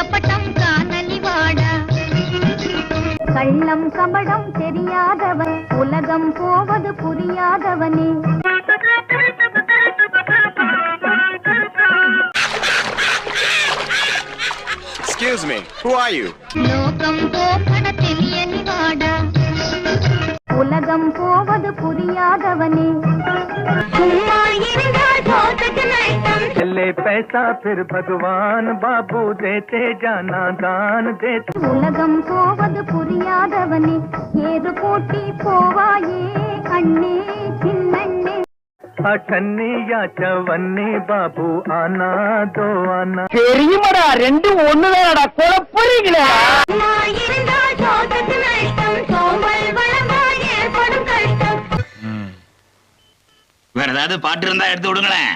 கபட்டம் காதலி வாட. கள்ளம் கபடம் தெரியாதவன் உலகம் போவது புரியாதவனே. Excuse me, who are you? லோகம் போகட தெரியலி வாட. உலகம் போவது புரியாதவனே. நஷ்டம் चले पैसा फिर भगवान बाबू देते जाना दान देते உலகம் போவது புரியாதவனே ஏறு கூட்டி போவாயே அண்ணே சின்னண்ணே अठन्नी या चवन्नी बाबू आना दो आना தெரியுமாடா ரெண்டும் ஒண்ணுதானடா குழப்பறீங்களா நான் இருந்தால் போதற்கு நஷ்டம் சோம்பல் வளர்ந்தால் ஏற்படும் கஷ்டம் வேற ஏதாவது பாட்டு இருந்தா எடுத்து விடுங்களேன்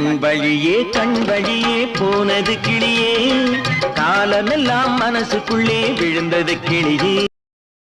கண் வழியே கண் வழியே போனது கிளியே. காலமெல்லாம் மனசுக்குள்ளே விழுந்தது கிளியே.